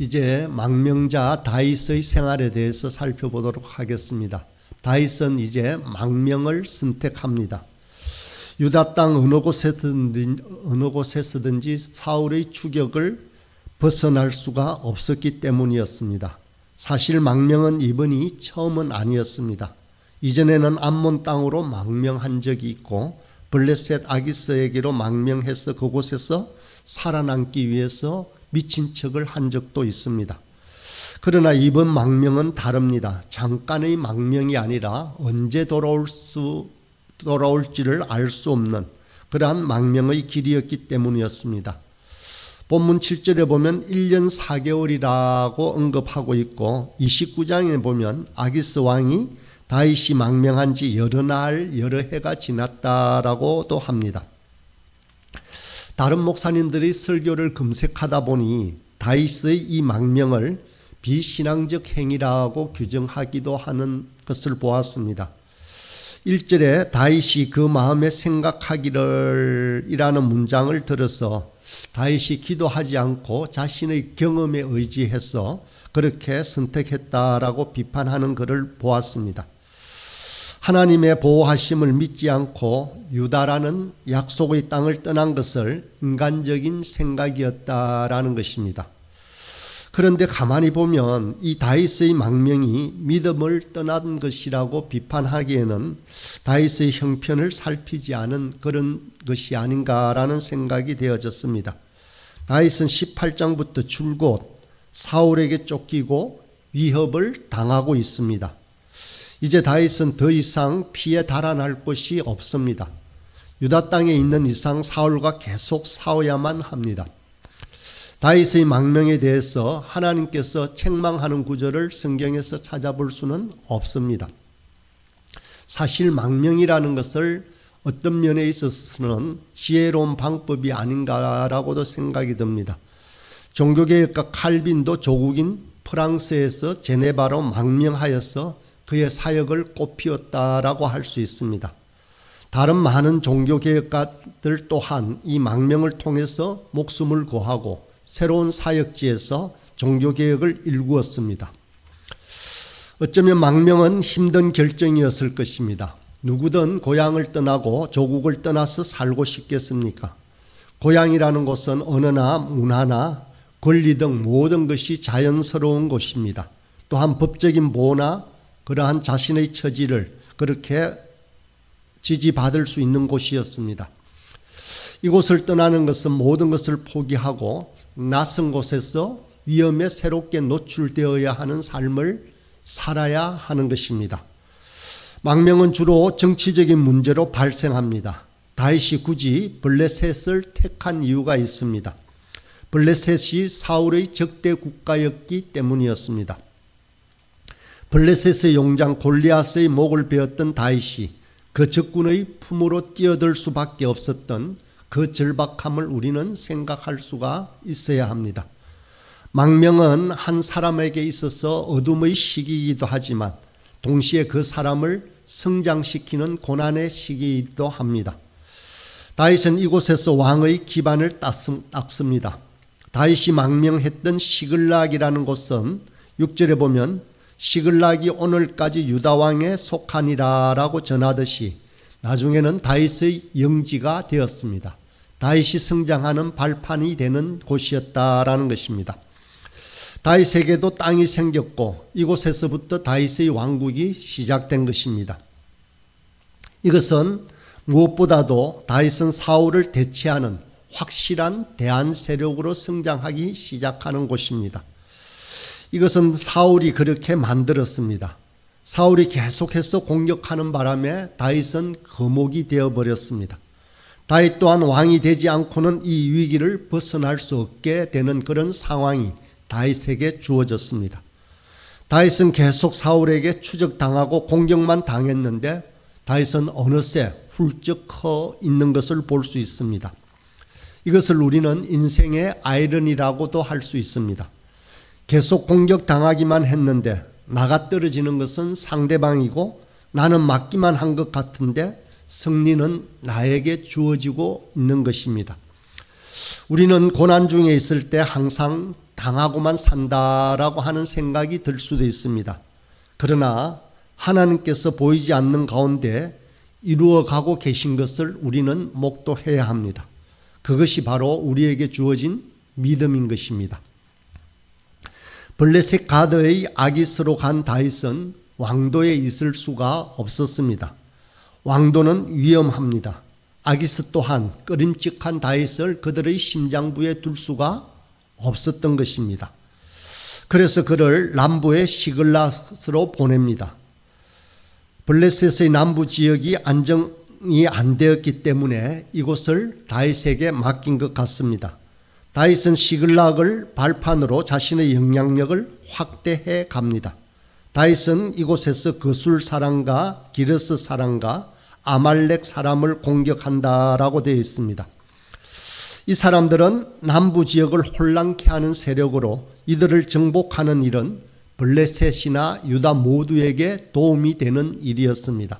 이제 망명자 다윗의 생활에 대해서 살펴보도록 하겠습니다. 다윗은 이제 망명을 선택합니다. 유다 땅 어느 곳에서든지, 어느 곳에서든지 사울의 추격을 벗어날 수가 없었기 때문이었습니다. 사실 망명은 이번이 처음은 아니었습니다. 이전에는 암몬 땅으로 망명한 적이 있고 블레셋 아기스에게로 망명해서 그곳에서 살아남기 위해서 미친 척을 한 적도 있습니다. 그러나 이번 망명은 다릅니다. 잠깐의 망명이 아니라 언제 돌아올 수 돌아올지를 알 수 없는 그러한 망명의 길이었기 때문이었습니다. 본문 7절에 보면 1년 4개월이라고 언급하고 있고 29장에 보면 아기스 왕이 다윗이 망명한 지 여러 날 여러 해가 지났다라고도 합니다. 다른 목사님들이 설교를 검색하다 보니 다윗의 이 망명을 비신앙적 행위라고 규정하기도 하는 것을 보았습니다. 1절에 다윗이 그 마음에 생각하기를 이라는 문장을 들어서 다윗이 기도하지 않고 자신의 경험에 의지해서 그렇게 선택했다라고 비판하는 것을 보았습니다. 하나님의 보호하심을 믿지 않고 유다라는 약속의 땅을 떠난 것을 인간적인 생각이었다라는 것입니다. 그런데 가만히 보면 이 다윗의 망명이 믿음을 떠난 것이라고 비판하기에는 다윗의 형편을 살피지 않은 그런 것이 아닌가라는 생각이 되어졌습니다. 다윗은 18장부터 줄곧 사울에게 쫓기고 위협을 당하고 있습니다. 이제 다윗은 더 이상 피해 달아날 곳이 없습니다. 유다 땅에 있는 이상 사울과 계속 싸워야만 합니다. 다윗의 망명에 대해서 하나님께서 책망하는 구절을 성경에서 찾아볼 수는 없습니다. 사실 망명이라는 것을 어떤 면에 있어서는 지혜로운 방법이 아닌가라고도 생각이 듭니다. 종교개혁가 칼빈도 조국인 프랑스에서 제네바로 망명하여서 그의 사역을 꽃피웠다라고 할 수 있습니다. 다른 많은 종교개혁가들 또한 이 망명을 통해서 목숨을 구하고 새로운 사역지에서 종교개혁을 일구었습니다. 어쩌면 망명은 힘든 결정이었을 것입니다. 누구든 고향을 떠나고 조국을 떠나서 살고 싶겠습니까? 고향이라는 곳은 언어나 문화나 권리 등 모든 것이 자연스러운 곳입니다. 또한 법적인 보호나 그러한 자신의 처지를 그렇게 지지받을 수 있는 곳이었습니다. 이곳을 떠나는 것은 모든 것을 포기하고 낯선 곳에서 위험에 새롭게 노출되어야 하는 삶을 살아야 하는 것입니다. 망명은 주로 정치적인 문제로 발생합니다. 다윗이 굳이 블레셋을 택한 이유가 있습니다. 블레셋이 사울의 적대 국가였기 때문이었습니다. 블레셋의 용장 골리앗의 목을 베었던 다윗이 그 적군의 품으로 뛰어들 수밖에 없었던 그 절박함을 우리는 생각할 수가 있어야 합니다. 망명은 한 사람에게 있어서 어둠의 시기이기도 하지만 동시에 그 사람을 성장시키는 고난의 시기이기도 합니다. 다윗은 이곳에서 왕의 기반을 닦습니다. 다윗이 망명했던 시글락이라는 곳은 6절에 보면 시글락이 오늘까지 유다 왕에 속하니라라고 전하듯이 나중에는 다윗의 영지가 되었습니다. 다윗이 성장하는 발판이 되는 곳이었다라는 것입니다. 다윗에게도 땅이 생겼고 이곳에서부터 다윗의 왕국이 시작된 것입니다. 이것은 무엇보다도 다윗은 사울을 대체하는 확실한 대안 세력으로 성장하기 시작하는 곳입니다. 이것은 사울이 그렇게 만들었습니다. 사울이 계속해서 공격하는 바람에 다윗은 거목이 되어 버렸습니다. 다윗 또한 왕이 되지 않고는 이 위기를 벗어날 수 없게 되는 그런 상황이 다윗에게 주어졌습니다. 다윗은 계속 사울에게 추적당하고 공격만 당했는데 다윗은 어느새 훌쩍 커 있는 것을 볼 수 있습니다. 이것을 우리는 인생의 아이러니라고도 할 수 있습니다. 계속 공격당하기만 했는데 나가 떨어지는 것은 상대방이고 나는 맞기만 한 것 같은데 승리는 나에게 주어지고 있는 것입니다. 우리는 고난 중에 있을 때 항상 당하고만 산다라고 하는 생각이 들 수도 있습니다. 그러나 하나님께서 보이지 않는 가운데 이루어 가고 계신 것을 우리는 목도해야 합니다. 그것이 바로 우리에게 주어진 믿음인 것입니다. 블레셋 가드의 아기스로 간 다윗은 왕도에 있을 수가 없었습니다. 왕도는 위험합니다. 아기스 또한 꺼림칙한 다윗을 그들의 심장부에 둘 수가 없었던 것입니다. 그래서 그를 남부의 시글라스로 보냅니다. 블레셋의 남부 지역이 안정이 안 되었기 때문에 이곳을 다윗에게 맡긴 것 같습니다. 다윗은 시글락을 발판으로 자신의 영향력을 확대해 갑니다. 다윗은 이곳에서 거술 사람과 기르스 사람과 아말렉 사람을 공격한다라고 되어 있습니다. 이 사람들은 남부 지역을 혼란케 하는 세력으로 이들을 정복하는 일은 블레셋이나 유다 모두에게 도움이 되는 일이었습니다.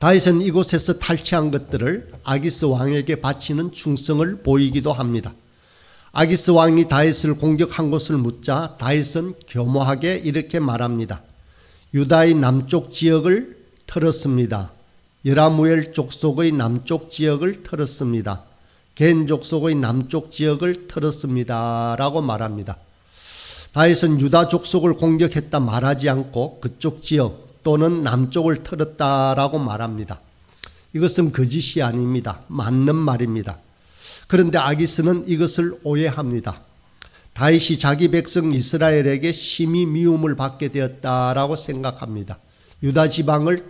다윗은 이곳에서 탈취한 것들을 아기스 왕에게 바치는 충성을 보이기도 합니다. 아기스 왕이 다윗을 공격한 것을 묻자 다윗은 교모하게 이렇게 말합니다. 유다의 남쪽 지역을 털었습니다. 여라무엘 족속의 남쪽 지역을 털었습니다. 겐 족속의 남쪽 지역을 털었습니다. 라고 말합니다. 다윗은 유다 족속을 공격했다 말하지 않고 그쪽 지역 또는 남쪽을 털었다라고 말합니다. 이것은 거짓이 아닙니다. 맞는 말입니다. 그런데 아기스는 이것을 오해합니다. 다윗이 자기 백성 이스라엘에게 심히 미움을 받게 되었다라고 생각합니다. 유다 지방을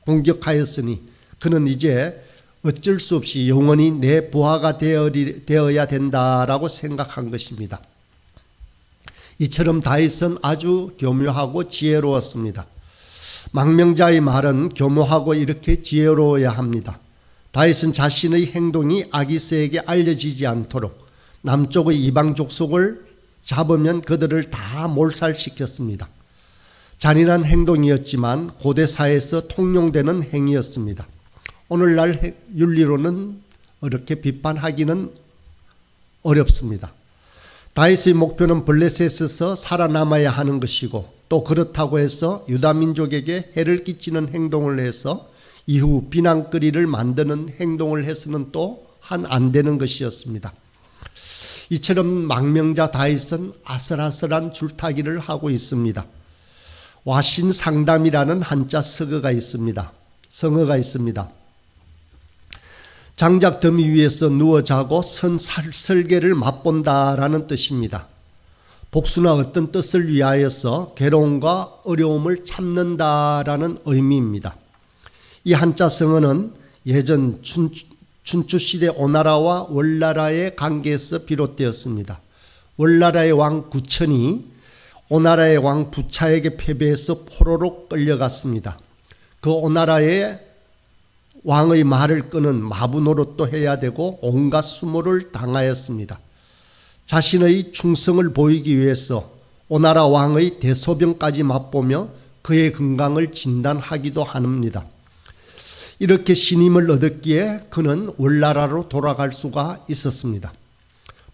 공격하였으니 그는 이제 어쩔 수 없이 영원히 내 부하가 되어야 된다라고 생각한 것입니다. 이처럼 다윗은 아주 교묘하고 지혜로웠습니다. 망명자의 말은 교묘하고 이렇게 지혜로워야 합니다. 다윗은 자신의 행동이 아기스에게 알려지지 않도록 남쪽의 이방 족속을 잡으면 그들을 다 몰살시켰습니다. 잔인한 행동이었지만 고대 사회에서 통용되는 행위였습니다. 오늘날 윤리로는 이렇게 비판하기는 어렵습니다. 다윗의 목표는 블레셋에서 살아남아야 하는 것이고 또 그렇다고 해서 유다 민족에게 해를 끼치는 행동을 해서 이후 비난거리를 만드는 행동을 해서는 또 한 안 되는 것이었습니다. 이처럼 망명자 다윗은 아슬아슬한 줄타기를 하고 있습니다. 와신 상담이라는 한자 서거가 있습니다. 성어가 있습니다. 장작 더미 위에서 누워 자고 선 설계를 맛본다라는 뜻입니다. 복수나 어떤 뜻을 위하여서 괴로움과 어려움을 참는다라는 의미입니다. 이 한자 성어는 예전 춘, 춘추시대 오나라와 월나라의 관계에서 비롯되었습니다. 월나라의 왕 구천이 오나라의 왕 부차에게 패배해서 포로로 끌려갔습니다. 그 오나라의 왕의 말을 끄는 마부 노릇도 해야 되고 온갖 수모를 당하였습니다. 자신의 충성을 보이기 위해서 오나라 왕의 대소변까지 맛보며 그의 건강을 진단하기도 합니다. 이렇게 신임을 얻었기에 그는 월나라로 돌아갈 수가 있었습니다.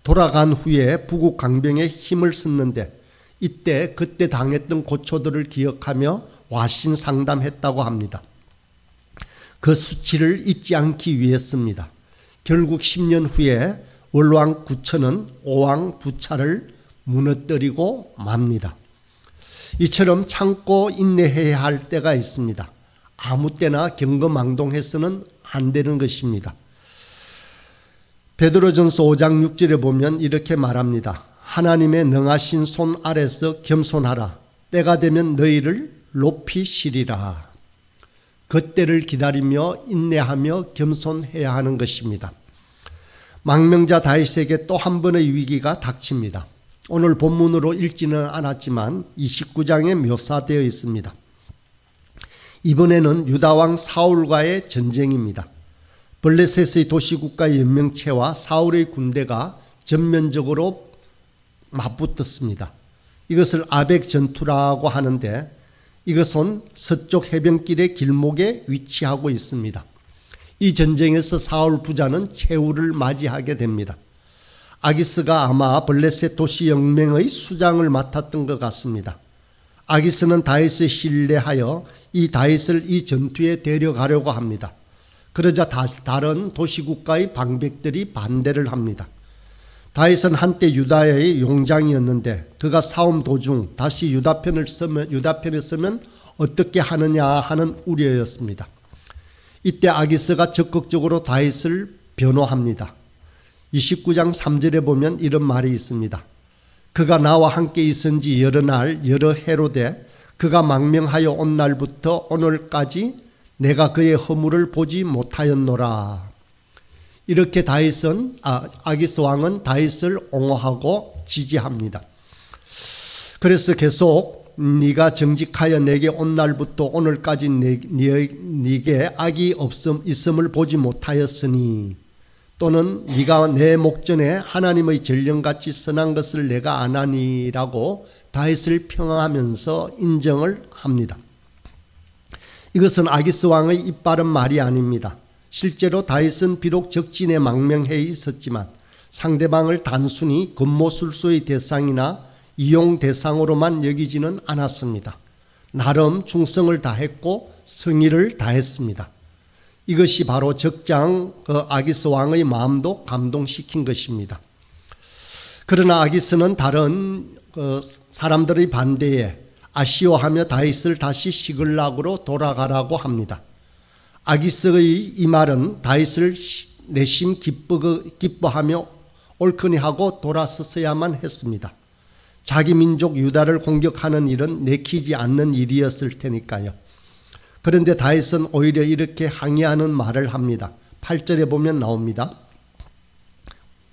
돌아간 후에 부국 강병에 힘을 썼는데 이때 그때 당했던 고초들을 기억하며 와신 상담했다고 합니다. 그 수치를 잊지 않기 위해서입니다. 결국 10년 후에 월왕 구천은 오왕 부차를 무너뜨리고 맙니다. 이처럼 참고 인내해야 할 때가 있습니다. 아무 때나 경거망동해서는 안 되는 것입니다. 베드로전서 5장 6절에 보면 이렇게 말합니다. 하나님의 능하신 손 아래서 겸손하라. 때가 되면 너희를 높이시리라. 그때를 기다리며 인내하며 겸손해야 하는 것입니다. 망명자 다윗에게 또 한 번의 위기가 닥칩니다. 오늘 본문으로 읽지는 않았지만 29장에 묘사되어 있습니다. 이번에는 유다왕 사울과의 전쟁입니다. 블레셋의 도시국가 연명체와 사울의 군대가 전면적으로 맞붙었습니다. 이것을 아벡 전투라고 하는데 이것은 서쪽 해변길의 길목에 위치하고 있습니다. 이 전쟁에서 사울 부자는 최후를 맞이하게 됩니다. 아기스가 아마 블레셋 도시 영맹의 수장을 맡았던 것 같습니다. 아기스는 다윗을 신뢰하여 이 다윗을 이 전투에 데려가려고 합니다. 그러자 다, 다른 도시국가의 방백들이 반대를 합니다. 다윗은 한때 유다의 용장이었는데 그가 싸움 도중 다시 유다 편을 서면 유다 편에 서면 어떻게 하느냐 하는 우려였습니다. 이때 아기스가 적극적으로 다윗을 변호합니다. 29장 3절에 보면 이런 말이 있습니다. 그가 나와 함께 있은 지 여러 날 여러 해로 돼 그가 망명하여 온 날부터 오늘까지 내가 그의 허물을 보지 못하였노라. 이렇게 다윗은 아, 아기스 왕은 다윗을 옹호하고 지지합니다. 그래서 계속 네가 정직하여 내게 온 날부터 오늘까지 네, 네, 네게 악이 없음 있음을 보지 못하였으니 또는 네가 내 목전에 하나님의 전령같이 선한 것을 내가 안하니라고 다윗을 평하면서 인정을 합니다. 이것은 아기스 왕의 입 바른 말이 아닙니다. 실제로 다윗은 비록 적진에 망명해 있었지만 상대방을 단순히 근모술수의 대상이나 이용 대상으로만 여기지는 않았습니다. 나름 충성을 다했고 성의를 다했습니다. 이것이 바로 적장 그 아기스 왕의 마음도 감동시킨 것입니다. 그러나 아기스는 다른 그 사람들의 반대에 아쉬워하며 다윗을 다시 시글락으로 돌아가라고 합니다. 아기스의 이 말은 다윗을 내심 기뻐하며 옳거니 하고 돌아섰어야만 했습니다. 자기 민족 유다를 공격하는 일은 내키지 않는 일이었을 테니까요. 그런데 다윗은 오히려 이렇게 항의하는 말을 합니다. 8절에 보면 나옵니다.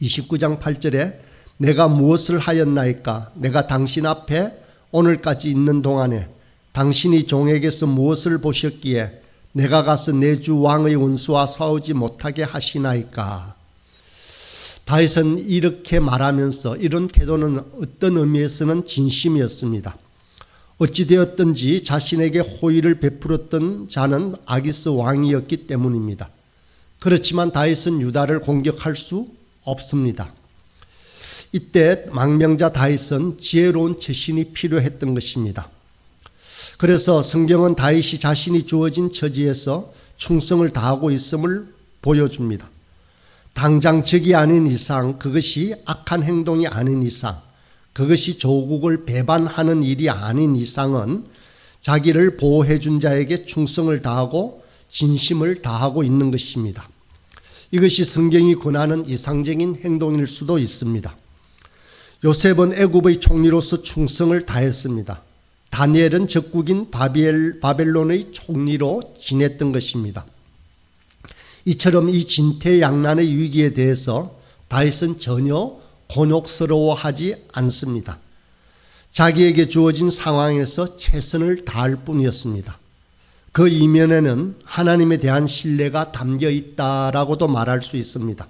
29장 8절에 내가 무엇을 하였나이까? 내가 당신 앞에 오늘까지 있는 동안에 당신이 종에게서 무엇을 보셨기에 내가 가서 내 주 왕의 원수와 싸우지 못하게 하시나이까? 다윗은 이렇게 말하면서 이런 태도는 어떤 의미에서는 진심이었습니다. 어찌되었든지 자신에게 호의를 베풀었던 자는 아기스 왕이었기 때문입니다. 그렇지만 다윗은 유다를 공격할 수 없습니다. 이때 망명자 다윗은 지혜로운 처신이 필요했던 것입니다. 그래서 성경은 다윗이 자신이 주어진 처지에서 충성을 다하고 있음을 보여줍니다. 당장 적이 아닌 이상 그것이 악한 행동이 아닌 이상 그것이 조국을 배반하는 일이 아닌 이상은 자기를 보호해 준 자에게 충성을 다하고 진심을 다하고 있는 것입니다. 이것이 성경이 권하는 이상적인 행동일 수도 있습니다. 요셉은 애굽의 총리로서 충성을 다했습니다. 다니엘은 적국인 바벨, 바벨론의 총리로 지냈던 것입니다. 이처럼 이 진퇴양난의 위기에 대해서 다윗은 전혀 곤욕스러워하지 않습니다. 자기에게 주어진 상황에서 최선을 다할 뿐이었습니다. 그 이면에는 하나님에 대한 신뢰가 담겨 있다라고도 말할 수 있습니다.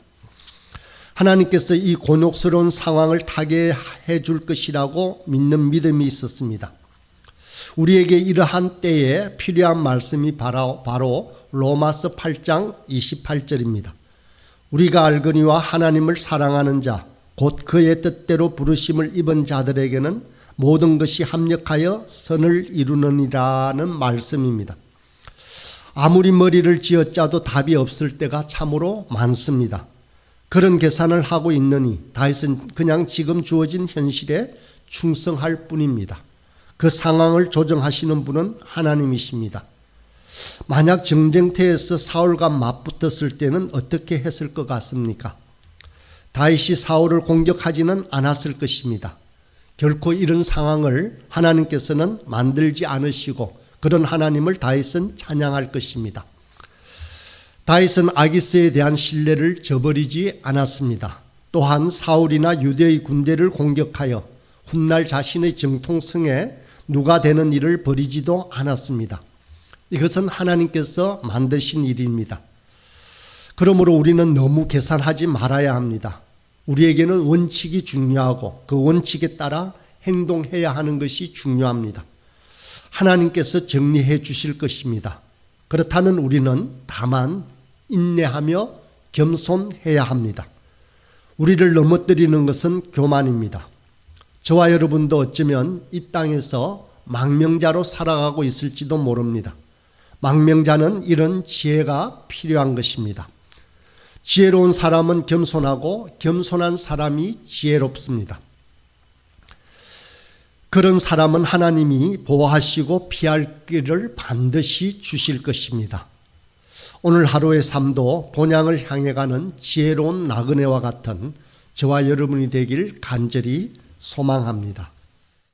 하나님께서 이 곤욕스러운 상황을 타게 해줄 것이라고 믿는 믿음이 있었습니다. 우리에게 이러한 때에 필요한 말씀이 바로, 바로 로마서 8장 28절입니다. 우리가 알거니와 하나님을 사랑하는 자, 곧 그의 뜻대로 부르심을 입은 자들에게는 모든 것이 합력하여 선을 이루느니라는 말씀입니다. 아무리 머리를 쥐어짜도 답이 없을 때가 참으로 많습니다. 그런 계산을 하고 있느니 다윗은 그냥 지금 주어진 현실에 충성할 뿐입니다. 그 상황을 조정하시는 분은 하나님이십니다. 만약 정쟁터에서 사울과 맞붙었을 때는 어떻게 했을 것 같습니까? 다윗이 사울을 공격하지는 않았을 것입니다. 결코 이런 상황을 하나님께서는 만들지 않으시고 그런 하나님을 다윗은 찬양할 것입니다. 다윗은 아기스에 대한 신뢰를 저버리지 않았습니다. 또한 사울이나 유대의 군대를 공격하여 훗날 자신의 정통성에 누가 되는 일을 버리지도 않았습니다. 이것은 하나님께서 만드신 일입니다. 그러므로 우리는 너무 계산하지 말아야 합니다. 우리에게는 원칙이 중요하고 그 원칙에 따라 행동해야 하는 것이 중요합니다. 하나님께서 정리해 주실 것입니다. 그렇다면 우리는 다만 인내하며 겸손해야 합니다. 우리를 넘어뜨리는 것은 교만입니다. 저와 여러분도 어쩌면 이 땅에서 망명자로 살아가고 있을지도 모릅니다. 망명자는 이런 지혜가 필요한 것입니다. 지혜로운 사람은 겸손하고 겸손한 사람이 지혜롭습니다. 그런 사람은 하나님이 보호하시고 피할 길을 반드시 주실 것입니다. 오늘 하루의 삶도 본향을 향해 가는 지혜로운 나그네와 같은 저와 여러분이 되길 간절히 소망합니다.